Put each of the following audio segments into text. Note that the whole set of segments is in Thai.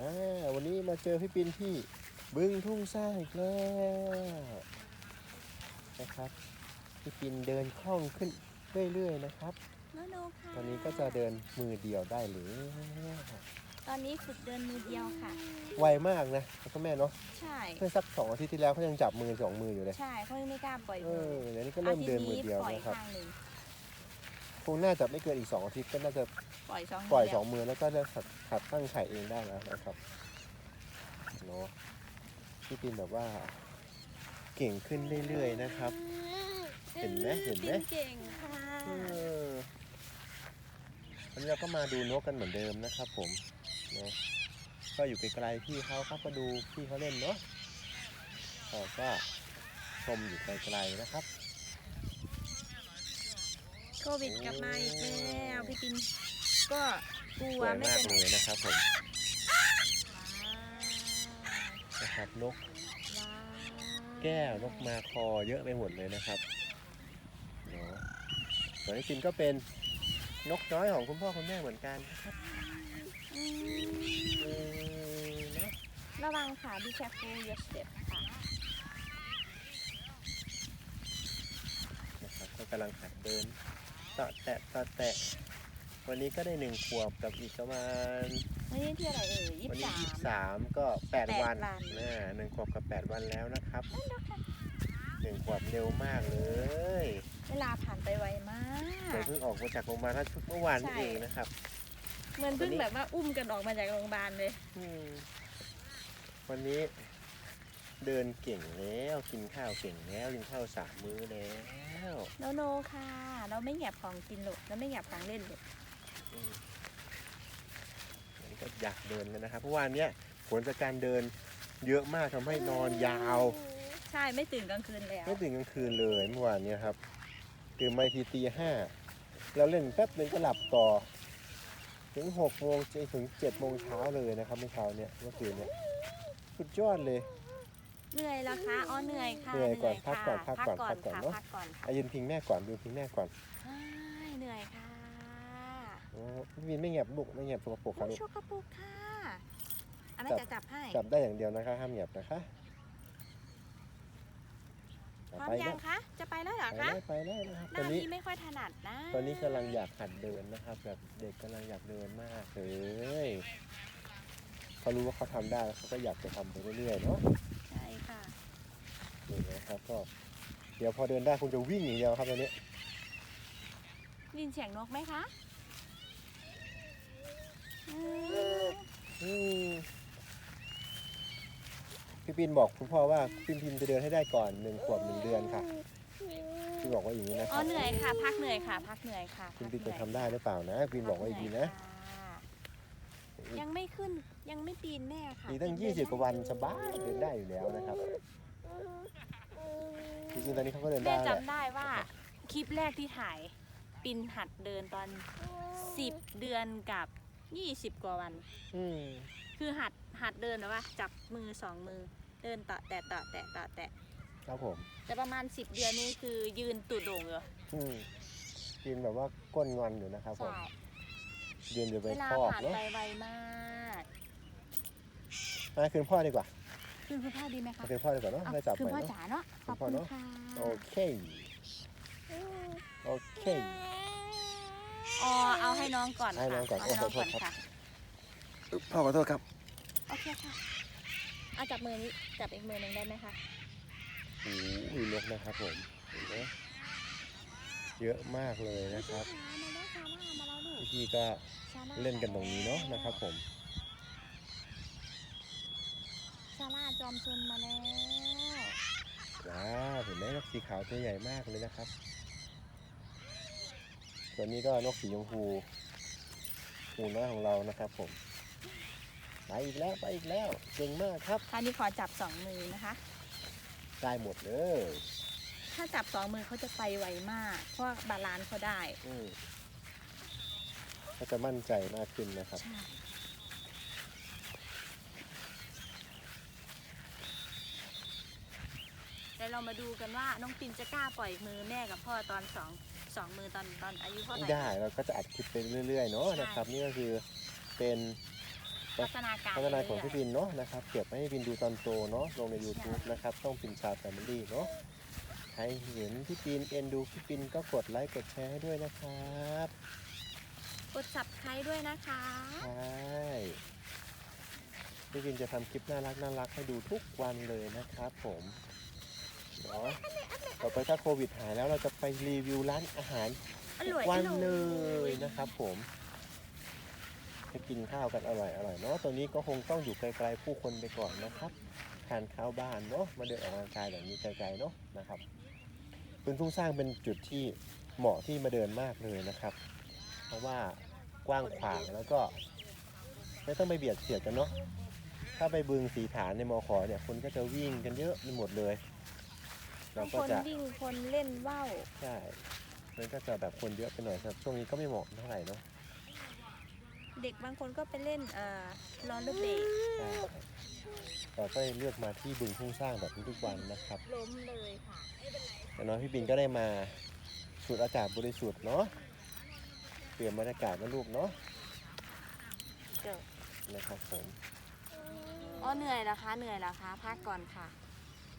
อ่าวันนี้มาเจอพี่ปินที่บึงทุ่งสร้างอีกแล้วนะครับ พี่ปินเดินคล่องขึ้นเรื่อยๆนะครับ โนโนค่ะตอนนี้ก็จะเดินมือเดียวได้เลยตอนนี้ฝึกเดินมือเดียวค่ะ ไวมากนะพ่อแม่เนาะใช่เพื่อสักสองอาทิตย์ที่แล้วเขายังจับมือสองมืออยู่เลย ใช่เขายังไม่กล้าปล่อยเอมืออเดี๋ยวนี้ก็เริ่มเดินมือเดียวอาทิตนะครับปล่อยข้างหนึ่ง คงน่าจะไม่เกินอีกสองอาทิตย์ก็น่าจะปล่อยสองปล่อย เดีวสองมือแล้วก็จะหัดหัดตั้งไข่เองได้แล้วนะครับเนาะพี่ปินแบบว่าเก่งขึ้นเรื่อยๆนะครับ เห็นไหมเห็นไหม เก่งค่ะเออวันนี้เราก็มาดูนกกันเหมือนเดิมนะครับผมเนาะก็อยู่ไกลๆพี่เขาครับก็ดูพี่เขาเล่นเนาะเราก็ชมอยู่ไกลๆนะครับ โควิดกลับมาอีกแล้วพี่ปินก็กลัสววยไม่มากเป็นเลยนะครับผมนะครับนกว้าวแก้วนกมาคอเยอะไปหมดเลยนะครับเนาะส่วนที่กินก็เป็นนกน้อยของคุณพ่อคุณแม่เหมือนกันนะครับอืมเออเนาะระวังค่ะ be careful your step ค่ะนะครับก็กำลังหัดเดิน ต่อแตะต่อแตะ วันนี้ก็ได้หนึ่งขวบกับอีกประมาณวันนี้ที่อะไรเอ่ยยี่วัสินี้บสาม ยี่สิบสามก็แปดแปดวันวันนะหนึ่งขวบกับแปดวันแล้วนะครับหนึ่งขวบเร็วมากเลยเวลาผ่านไปไวมากเดี๋ยวเพิ่งออกมาจากโรงพยาบาลเมื่อวานใช่ เองนะครับเหมือนเพิ่งแบบว่าอุ้มกันออกมาจากโรงพยาบาลเลย อืมวันนี้เดินเก่งแล้วกินข้าวเก่งแล้วกินข้าวสามมื้อแล้ว โนโนค่ะ เราไม่แงบของกินหรอกเราไม่แงบของเล่นหรอกอืมวันนี้ก็อยากเดินเลยนะครับเพราะวานเนี้ยผลจากการเดินเยอะมากทำให้นอนยาว ใช่ไม่ตื่นกลางคืนแล้ว ไม่ตื่นกลางคืนเลยเมื่อวานเนี้ยครับตื่นมาอีกทีตีห้าแล้วเล่นแป๊บนึงก็หลับต่อ ถึงหกโมงจนถึงเจ็ดโมงเช้าเลยนะครับเมื่อเช้าเนี้ยเมื่อคืนเนี้ยสุดยอดเลย เหนื่อยแล้วคะอ๋อเหนื่อยค่ะเหนื่อยก่อนค่ะพักก่อนพักก่อนพักก่อนพักก่อนค่ะเนอะ พักก่อนค่ะอายืนพิงแม่ก่อนยืนพิงแม่ก่อนใช่เหนื่อยค่ะโอ้พี่วินไม่แงบบุกไม่แงบสกปรกครับโอ้ลูกโชกกระปุกค่ะอันนั้นจับ จะจับให้จับได้อย่างเดียวนะคะห้ามแงบนะคะพร้อมไปยัแล้งวคะจะไปแล้วเหรอไปคะแล้วไปแล้วนะครับหตอนน้านี้นี้ไม่ค่อยถนัดนะตอนนี้กำลังอยากหัดเดินนะครับ แบบเด็กกำลังอยากเดินมากเลยเขารู้ว่าเขาทำได้แล้วเขาก็อยากจะทำไปเรื่อยๆเนาะใช่ค่ะ นี่นะครับก็เดี๋ยวพอเดินได้คงจะวิ่งอย่างเดียวครับตอนนี้ได้ยินเสียงนกไหมคะอืมอืมพี่ปินบอกคุณพ่อว่าพิมพิมจะเดินให้ได้ก่อนหนึ่งขวบหนึ่งเดือนค่ะพี่บอกว่าอย่างนี้นะคอ๋อรับเหนื่อยค่ะ พักเหนื่อยค่ะ พักเหนื่อยค่ะคุณปินพัจะกทำได้หรือเปล่านะพินบอกว่าอย่างนี้นะค่ะยังไม่ขึ้นยังไม่ปีนแน่ค่ะอีกตั้ง ปีนเดิน20 กว่าวันสบายเดินได้อยู่แล้วนะครับ จริงๆตอนนี้เขาก็เดินแม่ได้แหละจำได้ว่าคลิปแรกที่ถ่ายปินหัดเดินตอน 10 เดือนกับ 20 กว่าวัน อืมคือหัดหัดเดินแบบว่าจับมือสองมือเดินต่อแตะต่อแตะต่อแตะครับผม แต่ประมาณ 10 เดือนนี้คือยืนตูดโด่งอยู่อืมพินแบบว่าก้นงอนอยู่นะครับผมใช่เดินอยู่ไปเวลาคอกผ่านเนาะไปไวมาก มาคืนพ่อดีกว่า คือคุณพ่อดีไหมคะมาคืนพ่อดีกว่าเนาะเอาได้จับคือไปพ่อเนาะจ๋าเนาะขอบคุณพ่อคุณเนอะค่ะโอเคโอเคอ๋อเอาให้น้องก่อนให้น้องก่อนค่ะเอาให้น้องโอ้ก่อนขอโทษครับค่ะพ่อขอโทษครับโอเคค่ะเอาจับมือนี้จับอีกมือหนึ่งได้ไหมคะโอ้โหนกนะครับผมเห็นไหมเยอะมากเลยนะครับมาแล้วซาร่ามาแล้วลูกพี่ๆก็ซาร่าเล่นกันตรงนี้เนาะนะครับผม ซาร่าจ อมซนมาแล้วว้าวเห็นไหมนกสีขาวตัวใหญ่มากเลยนะครับส่วนนี้ก็นกสีชมพูหูน้อยของเรานะครับ ผมไปอีกแล้วไปอีกแล้วเก่งมากครับคราวนี้ขอจับสองมือนะคะ ได้หมดเลยถ้าจับสองมือเขาจะไปไวมาก เพราะว่าบาลานซ์เขาได้อืมก็จะมั่นใจมากขึ้นนะครับ ใช่ ดี๋ยวเรามาดูกันว่าน้องปินจะกล้าปล่อยมือแม่กับพ่อตอนสองสองมือตอนตอนอายุเท่าไหร่ได้เราก็จะอัดคลิปไปเรื่อยๆเนาะใช่นะครับนี่ก็คือเป็นพัฒนาการพัฒนาของเรื่พี่อยปินเนาะนะครับเก็บไว้ให้พี่ปินดูตอนโตเนาะลงใน YouTube นะครับต้องปินชาแฟมิลี่เนาะใครเห็นพี่ปินเอ็นดูพี่ปินก็กดไลค์กดแชร์ให้ด้วยนะครับๆกด subscribe ด้วยนะคะใช่พี่ปินจะทำคลิปน่ารักน่ารักให้ดูทุกวันเลยนะครับผม เนาะต่อไปถ้าโควิดหายแล้วเราจะไปรีวิวร้านอาหารอร่อยวันอร่อยเลยนะครับผมให้กินข้าวกันอร่อยอร่อยเนาะตัวนี้ก็คงต้องอยู่ไกลๆผู้คนไปก่อนนะครับทานข้าวบ้านเนาะมาเดินออกกำลังกายแบบนี้ไกลๆเนาะนะครับพื้นทุ่งสร้างเป็นจุดที่เหมาะที่มาเดินมากเลยนะครับ เพราะว่ากว้างขวางแล้วก็ไม่ต้องไปเบียดเสียดกันเนาะถ้าไปบึงสีฐานในมอขอเนี่ยคนก็จะวิ่งกันเยอะไปหมดเลย เราบางก็คนจะวิ่งคนเล่นว่าวใช่มันก็จะแบบคนเยอะไปหน่อยครับช่วงนี้ก็ไม่เหมาะเท่าไหร่เนาะเด็กบางคนก็ไปเล่นเอ่อลอนเดอร์เบย์ใช่เราก็เลยเลือกมาที่บึงทุ่งสร้างแบบนี้ทุกวันนะครับล้มเลยค่ะแต่น้องพี่บินก็ได้มาสูดอากาศบริสุทธิ์เนาะเปลี่ยนบรรยากาศนะลูกเนาะเดี๋ยวนะครับผมอ๋อเหนื่อยแล้วคะเหนื่อยแล้วคะพักก่อนค่ะ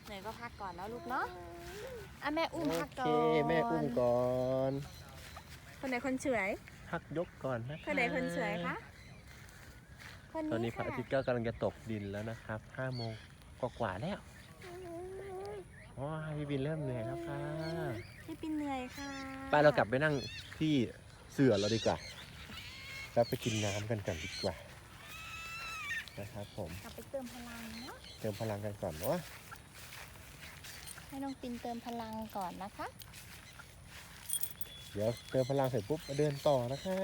เหนื่อยก็พักก่อนแล้วลูกเนาะอะแม่อุ้มโอพักเคก่อนแม่อุ้มก่อนคนไหนคนสวยพักยกก่อนนะคนไหนคนสวยคะคนตอนนี้นี้พระค่ะอาทิตย์ก็กำลังจะตกดินแล้วนะครับ5โมงกว่าๆแล้วว้าพี่บินเริ่มเหนื่อยแล้วค่ะพี่ปินเหนื่อยค่ะไปเรากลับไปนั่งที่เสื่อเราดีกว่าแล้วไปกินน้ำกันกันดีกว่านะครับผม กลับไปเติมพลังเนาะเติมพลังกันก่อนเนาะ ให้น้องปินเติมพลังก่อนนะคะ เดี๋ยวเติมพลังเสร็จปุ๊บมาเดินต่อนะคะ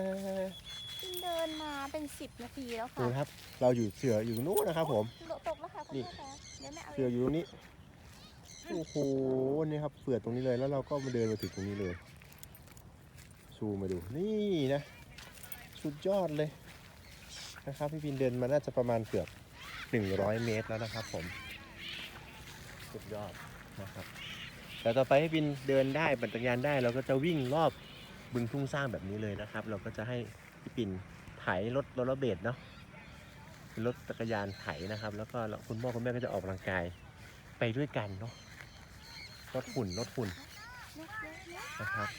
ปินเดินมาเป็นสิบนาทีแล้วดูค่ะนะครับ เราอยู่เสืออยู่นู้นนะครับ ผม ตกแล้วค่ะขอนี่โทษค่ะเดี๋ยวแม่เอาเสืออยู่ตรงนี้โอ้โหนี่ครับเสือตรงนี้เลยแล้วเราก็มาเดินมาถึงตรงนี้เลย ซูมมาดูนี่นะ สุดยอดเลยนะครับพี่พินเดินมาน่าจะประมาณเกือบ100 เมตรแล้วนะครับ ผม สุดยอด นะครับแต่ต่อไปให้พินเดินได้ปั่นจักรยานได้เราก็จะวิ่งรอบบึงทุ่งสร้างแบบนี้เลยนะครับ เราก็จะให้พี่ปินไถรถรลเลอร์เบดเนาะเป็นรถจักรยานไถนะครับ แล้วก็คุณพ่อคุณแม่ก็จะออกกำลังกายไปด้วยกันเนาะรถหุ่นรถหุ่นนะครับ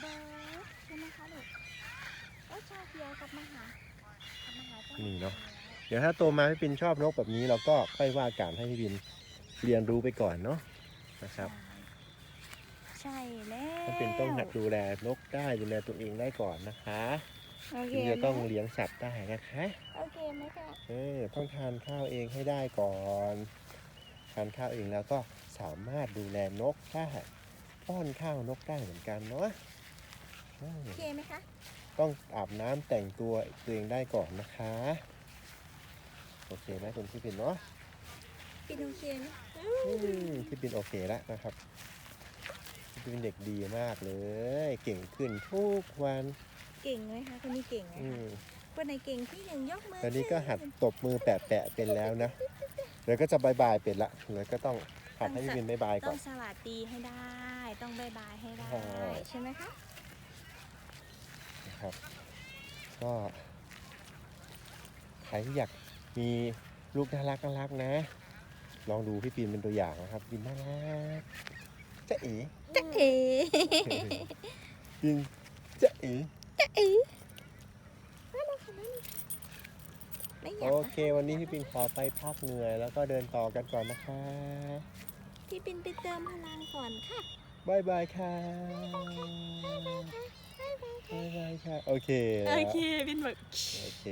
เบิร์ใช่ไหมคะลูกโอ้ชาเขียวกับมหากลับมาหาพ่อนี่เนาะเดี๋ยวถ้าโตมาพี่ปินชอบนกแบบนี้เราก็ค่อยว่าการให้พี่ปินเรียนรู้ไปก่อนเนาะ นะครับ ใช่แล้วพี่ปินต้องหัดดูแลนกได้ดูแลตัวเองได้ก่อนนะคะโอเคถึงจะต้องไหมเลี้ยงสัตว์ได้นะคะโอเคไหมคะเออต้องทานข้าวเองให้ได้ก่อนทานข้าวเองแล้วก็สามารถดูแลนกได้ป้อนข้าวนกได้เหมือนกันเนาะอืมโอเคไหมคะต้องอาบน้ำแต่งตัวตัวเองได้ก่อนนะคะ โอเคไหมคุณพี่ปินเนาะ ปินโอเคไหมอืมพี่ปินโอเคแล้วนะครับพี่ปินเป็นเด็กดีมากเลย เก่งขึ้นทุกวันเก่งไหมคะคนนี้เก่งไหมอืคะมคนไหนเก่งที่หนึ่งยกมือตอนนี้ก็หัดขึ้นตบมือแปะๆเป็นแล้วนะเดี๋ยวก็จะบายบายเป็นละเดี๋ยวก็ต้องหัดให้พี่ปินบายบายก่ต้ออน งสวัสดีให้ได้ ต้องบายบายให้ได้ ใช่ ใช่ไหมคะ นะครับก็ใครที่อยากมีลูกน่ารักน่ารักนะ ลองดูพี่ปีนเป็นตัวอย่างนะครับปีนน่ารักจะเอ๋เอ๋ปีนจะเอ๋เอ๋ไม่อยาโอกเค วันนี้พี่ปีนขอไปพักเหนื่อยแล้วก็เดินต่อกันก่อนนะคะ พี่ปินไปเติมพลังก่อนค่ะบายบายค่ะบายบายค่ะโอเค โอเคปินบอกโอเค